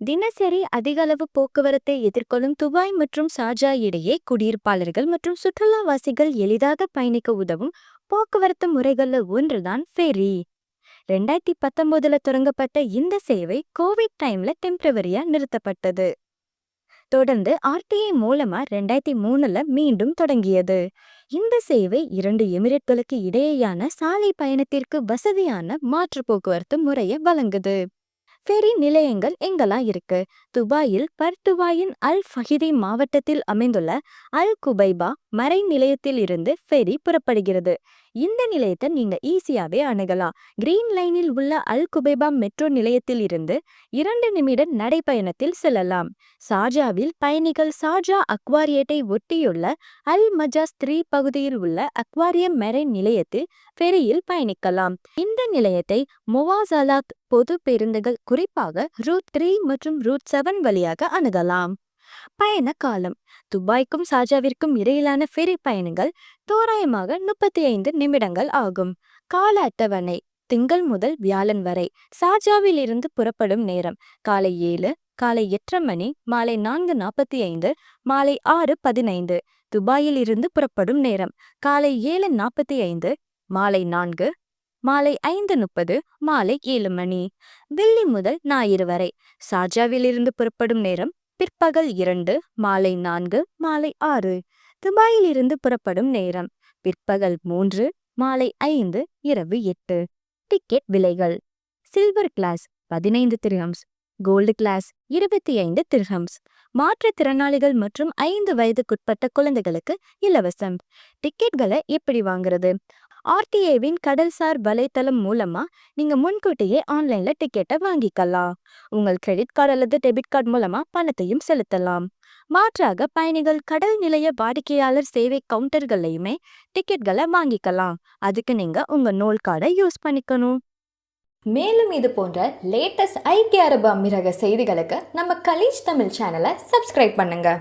தினசரி அதிகளவு போக்குவரத்தை எதிர்கொள்ளும் துபாய் மற்றும் சாஜா இடையே குடியிருப்பாளர்கள் மற்றும் சுற்றுலாவாசிகள் எளிதாக பயணிக்க உதவும் போக்குவரத்து முறைகளில் ஒன்றுதான் ஃபெரி. ரெண்டாயிரத்தி பத்தொன்பதுல தொடங்கப்பட்ட இந்த சேவை கோவிட் டைம்ல டெம்பரவரியா நிறுத்தப்பட்டது. தொடர்ந்து ஆர்டிஐ மூலமா ரெண்டாயிரத்தி மூணுல மீண்டும் தொடங்கியது. இந்த சேவை இரண்டு எமிரேட்களுக்கு இடையேயான சாலை பயணத்திற்கு வசதியான மாற்று போக்குவரத்து முறையை வழங்குது. ஃபெரி நிலையங்கள் எங்கெல்லாம் இருக்கு? துபாயில் பர்துபாயின் அல் ஃபஹிதி மாவட்டத்தில் அமைந்துள்ள அல் குபைபா மறை நிலையத்தில் இருந்து ஃபெரி புறப்படுகிறது. இந்த நிலையத்தை நீங்க ஈஸியாவே அணுகலாம். கிரீன் லைனில் உள்ள அல் குபேபா மெட்ரோ நிலையத்தில் இருந்து இரண்டு நிமிட நடைப்பயணத்தில் செல்லலாம். சாஜாவில் பயணிகள் சாஜா அக்வாரியத்தை ஒட்டியுள்ள அல் மஜாஸ் த்ரீ பகுதியில் உள்ள அக்வாரியம் மெரை நிலையத்தில் ஃபெரியில் பயணிக்கலாம். இந்த நிலையத்தை மொவாசலாத் பொது பேருந்துகள் குறிப்பாக ரூட் த்ரீ மற்றும் ரூட் செவன் வழியாக அணுகலாம். பயண காலம். துபாய்க்கும் சாஜாவிற்கும் இடையிலான ஃபெரி பயணங்கள் தோராயமாக முப்பத்தி ஐந்து நிமிடங்கள் ஆகும். கால அட்டவணை திங்கள் முதல் வியாழன் வரை. சாஜாவில் இருந்து புறப்படும் நேரம் காலை ஏழு காலை எட்டரை மணி மாலை நான்கு நாற்பத்தி ஐந்து மாலை ஆறு பதினைந்து. துபாயில் இருந்து புறப்படும் நேரம் காலை ஏழு நாற்பத்தி ஐந்து மாலை நான்கு மாலை ஐந்து முப்பது மாலை ஏழு மணி. வெள்ளி முதல் ஞாயிறு வரை. சாஜாவிலிருந்து இருந்து புறப்படும் நேரம் பிற்பகல் இரண்டு மாலை நான்கு மாலை ஆறு. துபாயில் இருந்து புறப்படும் நேரம். பிற்பகல் மூன்று மாலை ஐந்து இரவு எட்டு. டிக்கெட் விலைகள். சில்வர் கிளாஸ் பதினைந்து திரஹம்ஸ். கோல்டு கிளாஸ் இருபத்தி ஐந்து திரஹம்ஸ் மாற்றுத்திறனாளிகள் மற்றும் ஐந்து வயதுக்குட்பட்ட குழந்தைகளுக்கு இலவசம். டிக்கெட்களை எப்படி வாங்குறது? ஆர்டிஏவின் கடல்சார் வலைத்தளம் மூலமா நீங்க முன்கூட்டியே ஆன்லைன்ல டிக்கெட்டை வாங்கிக்கலாம். உங்கள் கிரெடிட் கார்டு அல்லது டெபிட் கார்டு மூலமா பணத்தையும் செலுத்தலாம். மாற்றாக பயணிகள் கடல் நிலைய வாடிக்கையாளர் சேவை கவுண்டர்களையுமே டிக்கெட்களை வாங்கிக்கலாம். அதுக்கு நீங்க உங்க நோல் கார்டை யூஸ் பண்ணிக்கணும். மேலும் இது போன்ற லேட்டஸ்ட் ஐக்கிய அரபு அமீரக செய்திகளுக்கு நம்ம கலீஜ் தமிழ் சேனலை சப்ஸ்கிரைப் பண்ணுங்க.